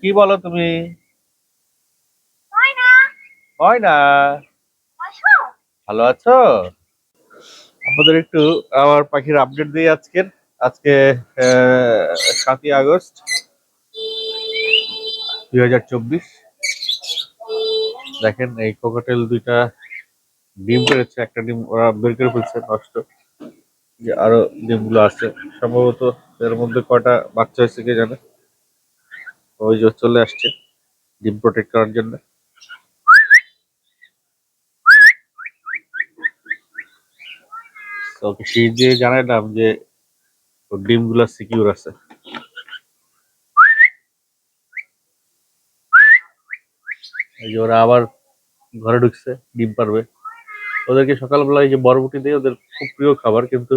কি বলো তুমি? হয় না ভালো আছো? আপনাদের একটু আমার পাখির আপডেট দিই আজকের। আজকে সাতই আগস্ট দুই হাজার চব্বিশ। দেখেন এই কোকাটেল দুইটা ডিম পেরেছে একটা ডিম ওরা বের করে ফেলছে নষ্ট। যে আরও ডিমগুলো আছে। সম্ভবত এর মধ্যে কয়টা বাচ্চা হয়েছে কে জানে? ওই যে চলে আসছে ডিম প্রোটেক্ট করার জন্য। তো শীত দিয়ে জানাইলাম যে ডিমগুলো সিকিউর আছে। যে ওরা আবার ঘরে ঢুকছে, ডিম পারবে। ওদেরকে সকালবেলা এই যে বরবটি দিয়ে, ওদের খুব প্রিয় খাবার, কিন্তু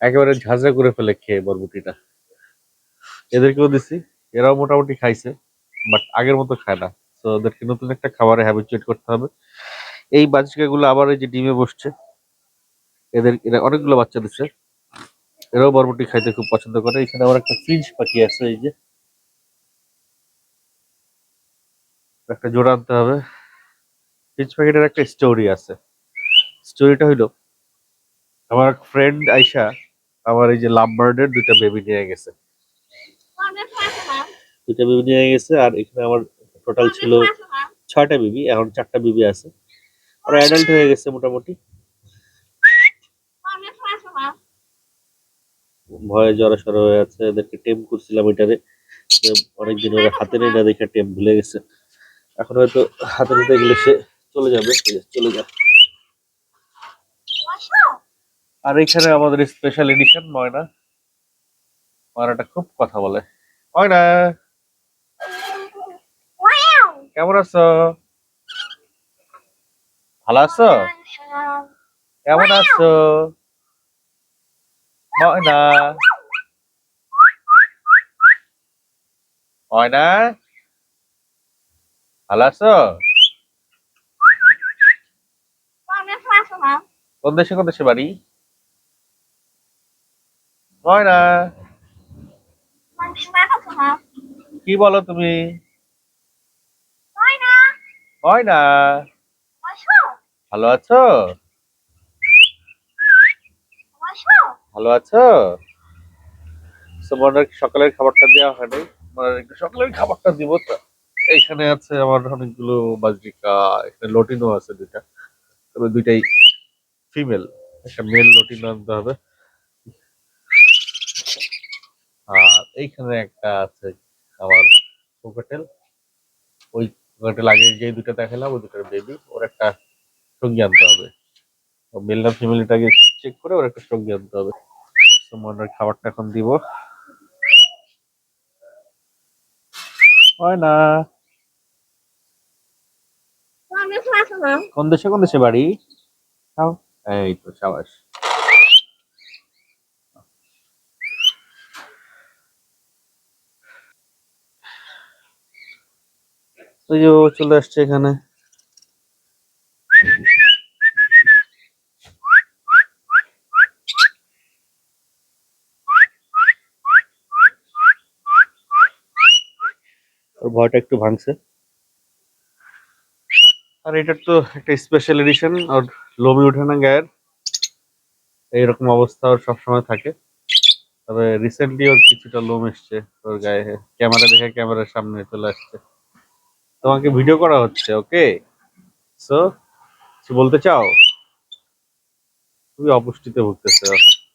একেবারে ঝাঁঝরা করে ফেলে খেয়ে বরবটিটা। এদেরকেও দিছি। এরাও মোটামুটি খাইছে বাট আগের মতো খায় না। তো ওদেরকে নতুন একটা খাবারে হ্যাবিচুয়েট করতে হবে। এই বাচ্চাগুলো আবার এই যে ডিমে বসছে। এদের, এরা অনেকগুলো বাচ্চা দিচ্ছে এরাও বরবটি খাইতে খুব পছন্দ করে। এখানে আবার একটা ফ্রিজ পাখি আছে, এই যে। একটা জোড়া আনতে হবে। ফ্রিজ পাখিটার একটা স্টোরি আছে। স্টোরিটা হইল, আমার ফ্রেন্ড আইসা আমার এই যে লাভ বার্ডের দুইটা বেবি নিয়ে গেছে। দুইটা বেবি নিয়ে গেছে, আর এখানে আমার টোটাল ছিল ছয়টা বেবি, এখন চারটা বেবি আছে। ওরা অ্যাডাল্ট হয়ে গেছে মোটামুটি। ভয়ে জড়া সড়ো হয়ে আছে, এদেরকে টেম করছিলাম এটারে। অনেকদিন ওরা হাতে নেই না দেখে টেম ভুলে গেছে। এখন হয়তো হাতে নিতে গেলে সে চলে যাবে চলে যাবে আর এখানে আমাদের স্পেশাল এডিশন ময়না ময়নাটা খুব কথা বলে। ময়না কেমন আছো? ভালো আছো? কেমন আছো? ময়না ময়না ভালো আছো? কোন দেশে কোন দেশে বাড়ি? ময়না কি বলো তুমি? ময়না ভালো আছো? ভালো আছো? তো মনের সকালের খাবারটা দেওয়া হয়নি। একটু সকালের খাবারটা দিব তো। এইখানে আছে আমার অনেকগুলো বাজরিকা এখানে লটিনো আছে দুইটা। তবে দুইটাই ফিমেল। একটা মেল লটিনো আনতে হবে। আর এইখানে একটা আছে আমার কোকাটেল ওই কোকাটেল আগে যে দুটো দেখালাম ওই দুটোর বেবি ওর একটা সঙ্গী আনতে হবে। মেল না ফিমেলটাকে চেক করে ওর একটা সঙ্গী আনতে হবে। তো মনের খাবারটা এখন দিব। হয় না। কোন দেশে কোন দেশে বাড়ি? খাও এই তো সাবাস। ওই যে ও চলে আসছে এখানে। ভয়টা একটু ভাঙছে। আর এটার তো একটা স্পেশাল এডিশন আর লোমি ওঠে না গায়ের। এইরকম অবস্থা ওর সবসময় থাকে। তবে রিসেন্টলি ওর কিছুটা লোম এসছে ওর গায়ে। ক্যামেরা দেখে ক্যামেরার সামনে চলে আসছে। তোমাকে ভিডিও করা হচ্ছে ওকে সো কিছু বলতে চাও? খুবই অপুষ্টিতে ভুগতেছে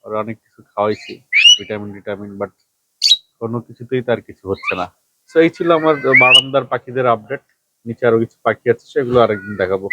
আর অনেক কিছু খাওয়াইছি ভিটামিন ভিটামিন বাট কোনো কিছুতেই তার কিছু হচ্ছে না। সো এই ছিল আমার বারান্দার পাখিদের আপডেট নিচে আরও কিছু পাখি আছে, সেগুলো আরেকদিন দেখাবো।